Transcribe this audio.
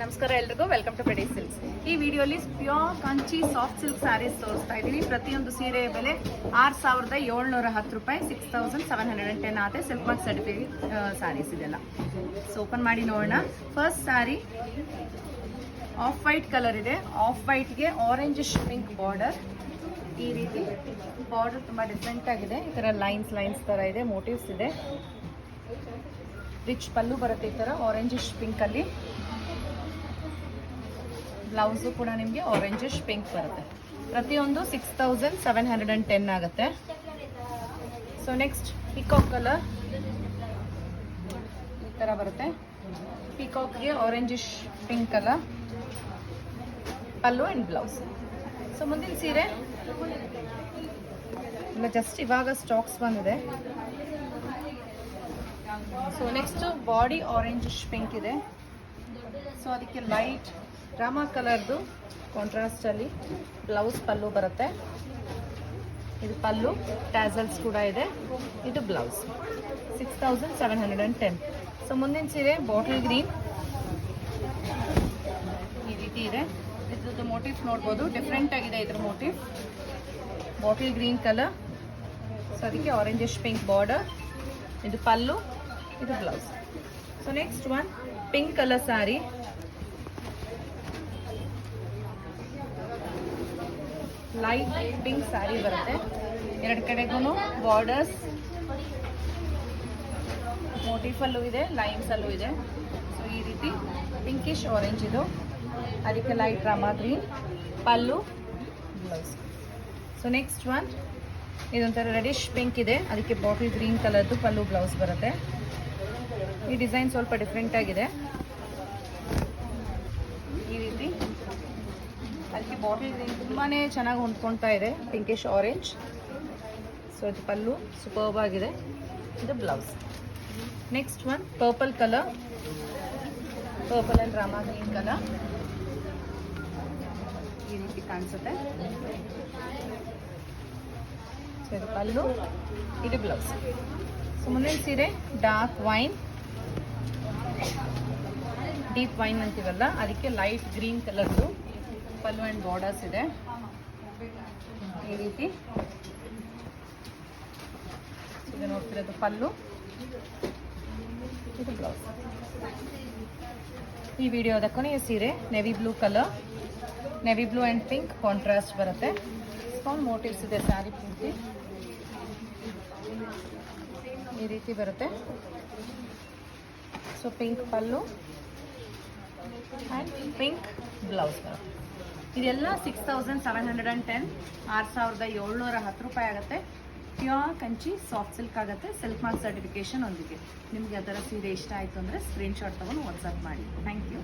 ನಮಸ್ಕಾರ ಎಲ್ರಿಗೂ welcome to ಪೆಡಿ silks ಈ ವಿಡಿಯೋಲಿ pure Kanchi soft silk saris ತೋರಿಸ್ತಾ ಇದ್ದೀನಿ ಪ್ರತಿಯೊಂದು ಸೀರೆಯ ಬೆಲೆ ಆರು ಸಾವಿರದ ಏಳ್ನೂರ ಹತ್ತು ರೂಪಾಯಿ six thousand seven hundred and ten ಆಗುತ್ತೆ ಸಿಲ್ಕ್ ಮಾರ್ಕ್ ಸರ್ಟಿಫಿಕೇಟ್ ಸ್ಯಾರೀಸ್ ಇದೆಲ್ಲ. ಸೊ ಓಪನ್ ಮಾಡಿ ನೋಡೋಣ. First sari off white colour ಇದೆ. ಆಫ್ ವೈಟ್ಗೆ ಆರೆಂಜ್ ಪಿಂಕ್ ಬಾರ್ಡರ್ ಈ ರೀತಿ ಬಾರ್ಡರ್ ತುಂಬ ಡಿಫ್ರೆಂಟ್ ಆಗಿದೆ. ಈ ಥರ ಲೈನ್ಸ್ ಲೈನ್ಸ್ ಥರ ಇದೆ ಮೋಟಿವ್ಸ್ ಇದೆ. ರಿಚ್ ಪಲ್ಲು ಬರುತ್ತೆ ಈ ಥರ ಆರೆಂಜಿಶ್ ಪಿಂಕಲ್ಲಿ ಬ್ಲೌಸು ಕೂಡ ನಿಮಗೆ ಆರೆಂಜಿಶ್ ಪಿಂಕ್ ಬರುತ್ತೆ. ಪ್ರತಿಯೊಂದು six thousand seven hundred and ten ಆಗುತ್ತೆ. ಸೊ ನೆಕ್ಸ್ಟ್ ಪಿಕಾಕ್ ಕಲರ್ ಈ ಥರ ಬರುತ್ತೆ. ಪಿಕಾಕ್ಗೆ orangish pink colour pallu and blouse so ಮುಂದಿನ ಸೀರೆ. ಇಲ್ಲ ಜಸ್ಟ್ ಇವಾಗ ಸ್ಟಾಕ್ಸ್ ಬಂದಿದೆ. So next body orangish pink ಇದೆ. ಸೊ ಅದಕ್ಕೆ ಲೈಟ್ ರಾಮಾ ಕಲರ್ದು ಕಾಂಟ್ರಾಸ್ಟಲ್ಲಿ ಬ್ಲೌಸ್ ಪಲ್ಲು ಬರುತ್ತೆ. ಇದು ಪಲ್ಲು ಟ್ಯಾಸಲ್ಸ್ ಕೂಡ ಇದೆ. ಇದು blouse six thousand seven hundred and ten so ಮುಂದಿನ ಸೀರೆ ಬಾಟಲ್ ಗ್ರೀನ್ ಈ ರೀತಿ ಇದೆ. ಇದ್ರದ್ದು ಮೋಟಿವ್ ನೋಡ್ಬೋದು. ಡಿಫ್ರೆಂಟ್ ಆಗಿದೆ ಇದ್ರ motif bottle green colour so ಅದಕ್ಕೆ ಆರೆಂಜಿಶ್ ಪಿಂಕ್ ಬಾರ್ಡರ್ ಇದು ಪಲ್ಲು, ಇದು blouse so next one pink colour sari light pink sari ಬರುತ್ತೆ. ಎರಡು ಕಡೆಗೂ ಬಾರ್ಡರ್ಸ್ ಮೋಟಿಫಲ್ಲೂ ಇದೆ ಲೈನ್ಸಲ್ಲೂ ಇದೆ. ಸೊ ಈ ರೀತಿ ಪಿಂಕಿಶ್ ಆರೆಂಜ್ ಇದು. ಅದಕ್ಕೆ light Rama green pallu blouse so next one ಇದೊಂಥರ ರೆಡಿಶ್ ಪಿಂಕ್ ಇದೆ. ಅದಕ್ಕೆ ಬಾಟಲ್ ಗ್ರೀನ್ ಕಲರ್ದು ಪಲ್ಲು ಬ್ಲೌಸ್ ಬರುತ್ತೆ. ಈ ಡಿಸೈನ್ ಸ್ವಲ್ಪ ಡಿಫ್ರೆಂಟ್ ಆಗಿದೆ ಈ ರೀತಿ ಅದಕ್ಕೆ ಬಾಟಲ್ ತುಂಬಾ ಚೆನ್ನಾಗಿ ಹೊಂದ್ಕೊಳ್ತಾ ಇದೆ. ಪಿಂಕಿಶ್ ಆರೆಂಜ್ ಸೊ ಇದು ಪಲ್ಲು ಸೂಪರ್ಬ್ ಆಗಿದೆ. ಇದು blouse next one purple colour purple and Rama green colour ಈ ರೀತಿ ಕಾಣಿಸುತ್ತೆ. ಸೊ ಇದು ಪಲ್ಲು, ಇದು ಬ್ಲೌಸ್ ಸೊ ಮುಂದಿನ ಸೀರೆ ಡಾರ್ಕ್ ವೈನ್ ಡೀಪ್ ವೈನ್ ಅಂತೀವಲ್ಲ, ಅದಕ್ಕೆ ಲೈಟ್ ಗ್ರೀನ್ ಕಲರ್ದು ಪಲ್ಲು ಆ್ಯಂಡ್ ಬಾರ್ಡರ್ಸ್ ಇದೆ. ಈ ರೀತಿ. ನೋಡ್ತಿರೋದು ಪಲ್ಲು. ಇದು ಬ್ಲೌಸ್ ಈ ವಿಡಿಯೋದ ಕೊನೆಯ ಸೀರೆ navy blue colour navy blue and pink contrast ಬರುತ್ತೆ. ಸ್ಮಾಲ್ ಮೋಟಿವ್ಸ್ ಇದೆ ಸ್ಯಾರಿ ಪೂರ್ತಿ ಈ ರೀತಿ ಬರುತ್ತೆ. So pink pallu and pink blouse ಬರುತ್ತೆ. ಇದೆಲ್ಲ six thousand seven hundred and ten ಆರು ಸಾವಿರದ ಏಳ್ನೂರ ಹತ್ತು ರೂಪಾಯಿ ಆಗುತ್ತೆ. ಪ್ಯೂರ್ ಕಂಚಿ ಸಾಫ್ಟ್ ಸಿಲ್ಕ್ ಆಗುತ್ತೆ ಸಿಲ್ಕ್ ಮಾರ್ಕ್ ಸರ್ಟಿಫಿಕೇಶನ್ ಒಂದಿಗೆ. ನಿಮಗೆ ಅದರ ಸೀರೆ ಇಷ್ಟ ಆಯಿತು ಅಂದರೆ ಸ್ಕ್ರೀನ್ಶಾಟ್ ತೊಗೊಂಡು ವಾಟ್ಸಪ್ ಮಾಡಿ. Thank you